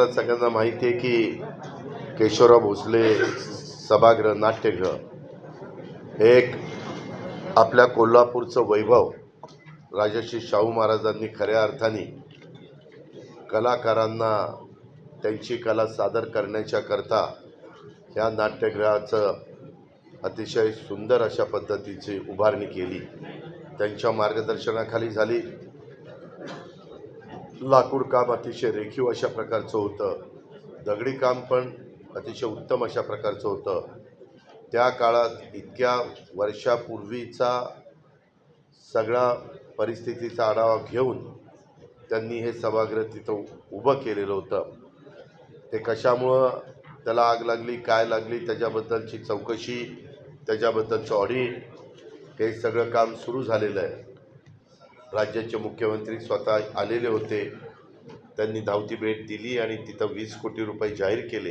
आपल्याला सगळ्यांना माहिती आहे की केशवराव भोसले सभागृह नाट्यगृह हे एक आपल्या कोल्हापूरचं वैभव. राजश्री शाहू महाराजांनी खऱ्या अर्थाने कलाकारांना त्यांची कला सादर करण्याच्या करता ह्या नाट्यगृहाचं अतिशय सुंदर अशा पद्धतीची उभारणी केली. त्यांच्या मार्गदर्शनाखाली झाली. लाकूड काम अतिशय रेखीव अशा प्रकारचं होतं. दगडी काम पण अतिशय उत्तम अशा प्रकारचं होतं. त्या काळात इतक्या वर्षापूर्वीचा सगळा परिस्थितीचा आढावा घेऊन त्यांनी हे सभागृह तिथं उभं केलेलं होतं. ते कशामुळं त्याला आग लागली काय लागली त्याच्याबद्दलची चौकशी त्याच्याबद्दलचं ऑडिट हे सगळं काम सुरू झालेलं आहे. राज्याचे मुख्यमंत्री स्वतः आलेले होते. त्यांनी धावती भेट दिली आणि तिथं वीस कोटी रुपये जाहीर केले.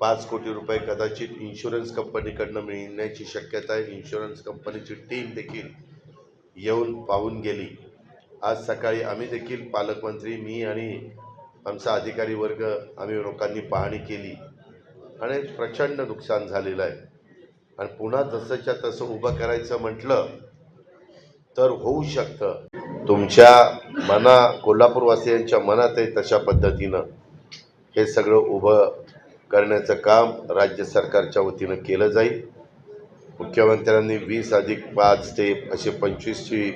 पाच कोटी रुपये कदाचित इन्शुरन्स कंपनीकडनं मिळण्याची शक्यता आहे. इन्शुरन्स कंपनीची टीम देखील येऊन पाहून गेली. आज सकाळी आम्ही देखील पालकमंत्री मी आणि आमचा अधिकारी वर्ग आम्ही लोकांनी पाहणी केली. आणि प्रचंड नुकसान झालेलं आहे. आणि पुन्हा जसंच्या तसं उभं करायचं म्हटलं तर होऊ शकतं. तुमच्या मना कोल्हापूरवासियांच्या मनात आहे तशा पद्धतीनं हे सगळं उभं करण्याचं काम राज्य सरकारच्या वतीनं केलं जाईल. मुख्यमंत्र्यांनी वीस अधिक पाच ते असे पंचवीसची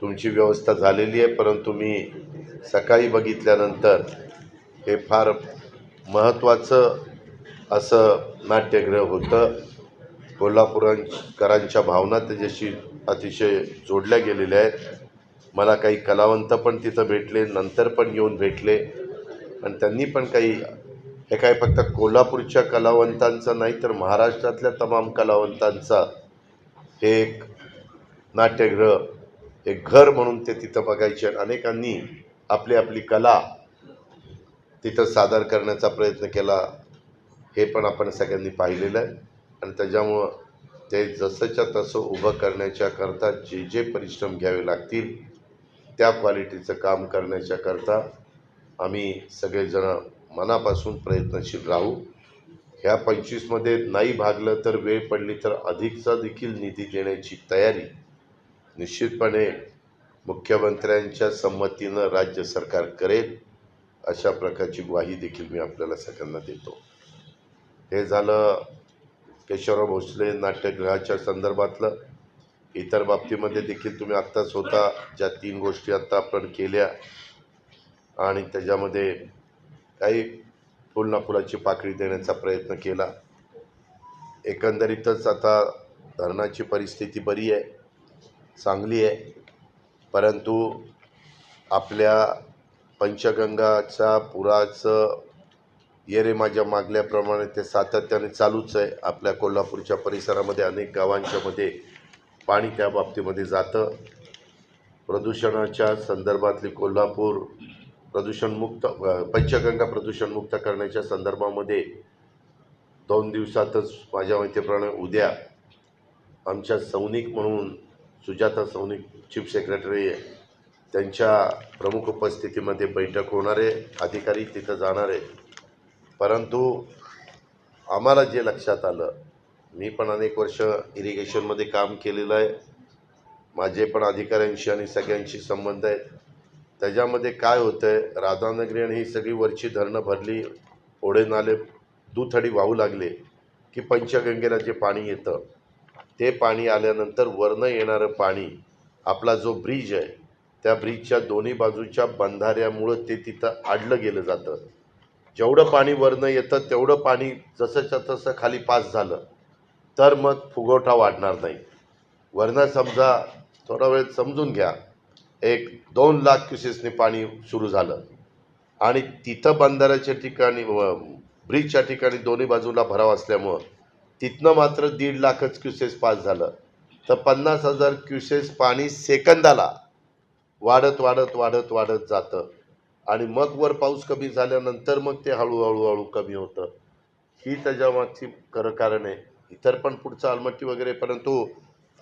तुमची व्यवस्था झालेली आहे. परंतु मी सकाळी बघितल्यानंतर हे फार महत्त्वाचं असं नाट्यगृह होतं. कोल्हापूरकरांच्या भावना त्याच्याशी अतिशय जोडल्या गेलेल्या आहेत. मला काही कलावंत पण तिथं भेटले नंतर पण येऊन भेटले. आणि त्यांनी पण काही हे काय फक्त कोल्हापूरच्या कलावंतांचा नाही तर महाराष्ट्रातल्या तमाम कलावंतांचा हे एक नाट्यगृह एक घर म्हणून ते तिथं बघायचे आणि अनेकांनी आपली आपली कला तिथं सादर करण्याचा प्रयत्न केला. हे पण आपण सगळ्यांनी पाहिलेलं आहे. आणि त्याच्यामुळं ते जसंच्या तसं उभं करण्याच्या करता जे जे परिश्रम घ्यावे लागतील त्या क्वालिटीचं काम करण्याच्या करता आम्ही सगळेजण मनापासून प्रयत्नशील राहू. ह्या पंचवीसमध्ये नाही भागलं तर वेळ पडली तर अधिकचा देखील निधी देण्याची तयारी निश्चितपणे मुख्यमंत्र्यांच्या संमतीनं राज्य सरकार करेल अशा प्रकारची ग्वाही देखील मी आपल्याला सगळ्यांना देतो. हे झालं केशवराव भोसले नाट्यगृहाच्या संदर्भातलं. इतर बाबतीमध्ये देखील तुम्ही आत्ता स्वतः ज्या तीन गोष्टी आत्ता आपण केल्या. आणि त्याच्यामध्ये काही फुल ना फुलाची पाकळी देण्याचा प्रयत्न केला. एकंदरीतच आता धरणाची परिस्थिती बरी आहे चांगली आहे. परंतु आपल्या पंचगंगाच्या पुराचं येरे माझ्या मागल्याप्रमाणे ते सातत्याने चालूच आहे. आपल्या कोल्हापूरच्या परिसरामध्ये अनेक गावांच्यामध्ये पाणी त्या बाबतीमध्ये जातं. प्रदूषणाच्या संदर्भातली कोल्हापूर प्रदूषणमुक्त पंचगंगा प्रदूषणमुक्त करण्याच्या संदर्भामध्ये दोन दिवसातच माझ्या माहितीप्रमाणे उद्या आमच्या सौनिक म्हणून सुजाता सौनिक चीफ सेक्रेटरी त्यांच्या प्रमुख उपस्थितीमध्ये बैठक होणार आहे. अधिकारी तिथं जाणार आहे. परंतु आम्हाला जे लक्षात आलं मी पण अनेक वर्ष इरिगेशनमध्ये काम केलेलं आहे. माझे पण अधिकाऱ्यांशी आणि सगळ्यांशी संबंध आहेत. त्याच्यामध्ये काय होतं आहे राधानगरी आणि ही सगळी वरची धरणं भरली ओढे नाले दुथडी वाहू लागले की पंचगंगेला जे पाणी येतं ते पाणी आल्यानंतर वरनं येणारं पाणी आपला जो ब्रिज आहे त्या ब्रिजच्या दोन्ही बाजूच्या बंधाऱ्यामुळं ते तिथं आडलं गेलं जातं. जेवढं पाणी वरनं येतं तेवढं पाणी जसंच्या तसं खाली पास झालं तर मग फुगवटा वाढणार नाही. वरनं समजा थोडा वेळ समजून घ्या एक दोन लाख क्युसेसने पाणी सुरू झालं. आणि तिथं बंधाऱ्याच्या ठिकाणी व ब्रिजच्या ठिकाणी दोन्ही बाजूला भराव असल्यामुळं तिथनं मात्र दीड लाखच क्युसेस पास झालं. तर पन्नास हजार क्युसेस पाणी सेकंदाला वाढत वाढत वाढत वाढत जातं. आणि मग वर पाऊस कमी झाल्यानंतर मग ते हळूहळू हळू कमी होतं. ही त्याच्यामागची खरं कारण आहे. इतर पण पुढचं अलमट्टी वगैरे परंतु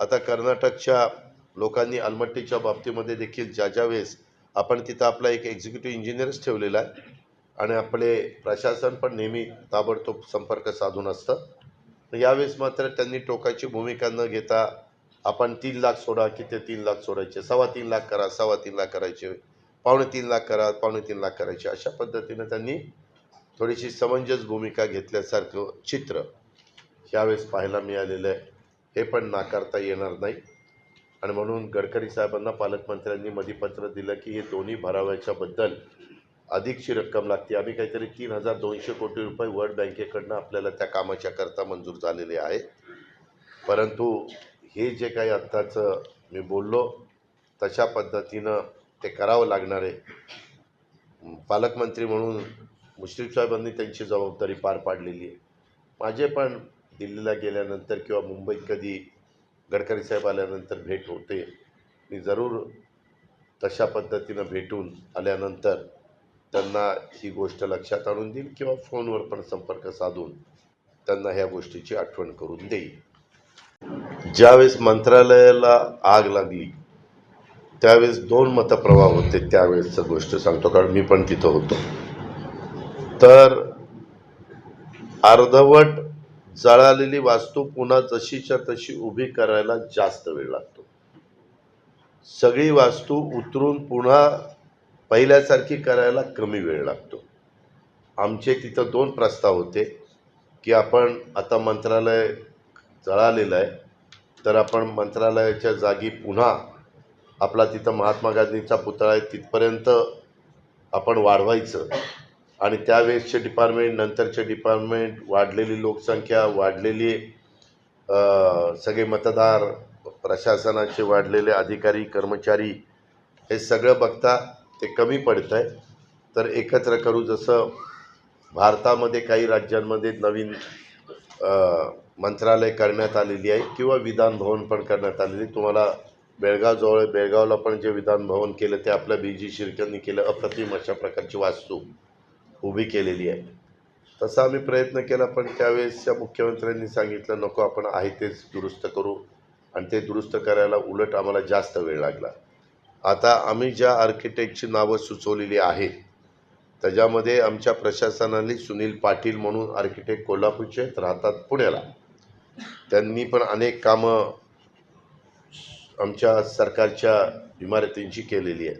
आता कर्नाटकच्या लोकांनी अलमट्टीच्या बाबतीमध्ये देखील ज्या ज्या वेळेस आपण तिथं आपला एक एक्झिक्युटिव्ह इंजिनियरच ठेवलेला आहे आणि आपले प्रशासन पण नेहमी ताबडतोब संपर्क साधून असतं यावेळेस मात्र त्यांनी टोकाची भूमिका न घेता आपण तीन लाख सोडा की ते तीन लाख सोडायचे सव्वा तीन लाख करा सव्वा तीन लाख करायचे. पावणे तीन लाख करा पावणे तीन लाख करायचे. अशा पद्धतीनं त्यांनी थोडीशी समंजस भूमिका घेतल्यासारखं चित्र ह्यावेळेस पाहायला मिळालेलं आहे. हे पण नाकारता येणार नाही. आणि म्हणून गडकरी साहेबांना पालकमंत्र्यांनी मध्ये पत्र दिलं की हे दोन्ही भरावयाच्याबद्दल अधिकची रक्कम लागते. आम्ही काहीतरी तीन हजार दोनशे कोटी रुपये वर्ल्ड बँकेकडनं आपल्याला त्या कामाच्या करता मंजूर झालेले आहे. परंतु हे जे काही आत्ताचं मी बोललो तशा पद्धतीनं ते करावं लागणार आहे. पालकमंत्री म्हणून मुश्रीफ साहेबांनी त्यांची जबाबदारी पार पाडलेली आहे. माझे पण दिल्लीला गेल्यानंतर किंवा मुंबईत कधी गडकरी साहेब आल्यानंतर भेट होते. मी जरूर तशा पद्धतीनं भेटून आल्यानंतर त्यांना ही गोष्ट लक्षात आणून देईल किंवा फोनवर पण संपर्क साधून त्यांना ह्या गोष्टीची आठवण करून देईल ज्यावेळेस मंत्रालयाला आग लागली त्यावेळेस दोन मतप्रवाह होते त्यावेळेसचं गोष्ट सांगतो कारण मी पण तिथं होतो. तर अर्धवट जळालेली वास्तू पुन्हा जशीच्या तशी उभी करायला जास्त वेळ लागतो. सगळी वास्तू उतरून पुन्हा पहिल्यासारखी करायला कमी वेळ लागतो. आमचे तिथं दोन प्रस्ताव होते की आपण आता मंत्रालय जळालेलं आहे तर आपण मंत्रालयाच्या जागी पुन्हा आपला तिथं महात्मा गांधींचा पुतळा आहे तिथपर्यंत आपण वाढवायचं. आणि त्यावेळेसचे डिपार्टमेंट नंतरचे डिपार्टमेंट वाढलेली लोकसंख्या वाढलेली सगळे मतदार प्रशासनाचे वाढलेले अधिकारी कर्मचारी हे सगळं बघता ते कमी पडतं आहे तर एकत्र करू जसं भारतामध्ये काही राज्यांमध्ये नवीन मंत्रालय करण्यात आलेली आहे किंवा विधानभवन पण करण्यात आलेली तुम्हाला बेळगावजवळ बेळगावला पण जे विधान भवन केलं ते आपल्या बी जी शिर्केंनी केलं. अप्रतिम अशा प्रकारची वास्तू उभी केलेली आहे. तसा आम्ही प्रयत्न केला पण त्यावेळेसच्या मुख्यमंत्र्यांनी सांगितलं नको आपण आहे तेच दुरुस्त करू. आणि ते दुरुस्त करायला उलट आम्हाला जास्त वेळ लागला. आता आम्ही ज्या आर्किटेक्टची नावं सुचवलेली आहेत त्याच्यामध्ये आमच्या प्रशासनाने सुनील पाटील म्हणून आर्किटेक्ट कोल्हापूरचे आहेत, राहतात पुण्याला. त्यांनी पण अनेक कामं आमच्या सरकारच्या इमारतींची केलेली आहे.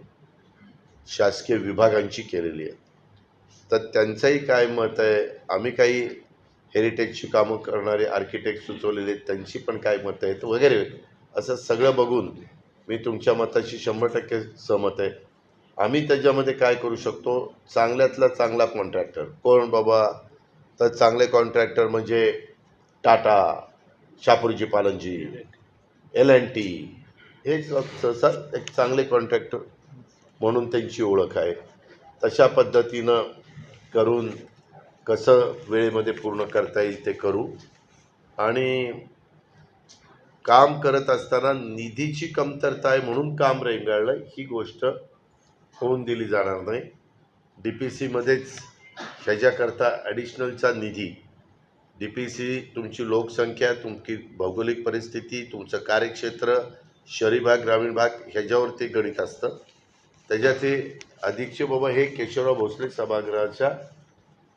शासकीय विभागांची केलेली आहे. तर त्यांचंही काय मत आहे? आम्ही काही हेरिटेजची कामं करणारे आर्किटेक्ट सुचवलेले आहेत. त्यांची पण काय मतं आहेत? वगैरे असं सगळं बघून मी तुमच्या मताशी शंभर टक्के सहमत आहे. आम्ही त्याच्यामध्ये काय करू शकतो? चांगल्यातला चांगला कॉन्ट्रॅक्टर कोण बाबा? तर चांगले कॉन्ट्रॅक्टर म्हणजे Tata Shapoorji Pallonji L N T हे सहसा एक चांगले कॉन्ट्रॅक्टर म्हणून त्यांची ओळख आहे. तशा पद्धतीनं करून कसं वेळेमध्ये पूर्ण करता येईल ते करू. आणि काम करत असताना निधीची कमतरता आहे म्हणून काम रेंगाळलं ही गोष्ट होऊन दिली जाणार नाही. डी पी सीमध्येच ह्याच्याकरता ॲडिशनलचा निधी. डी पी सी तुमची लोकसंख्या तुमची भौगोलिक परिस्थिती तुमचं कार्यक्षेत्र शहरी भाग ग्रामीण भाग ह्याच्यावरती गणित असतं. त्याच्यात हे अधिकचे बाबा हे केशवराव भोसले सभागृहाच्या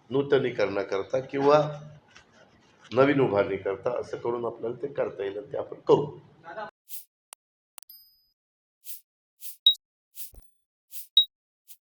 नूतनीकरणाकरता किंवा नवीन उभारणीकरता असं करून आपल्याला ते करता येईल आणि ते आपण करू.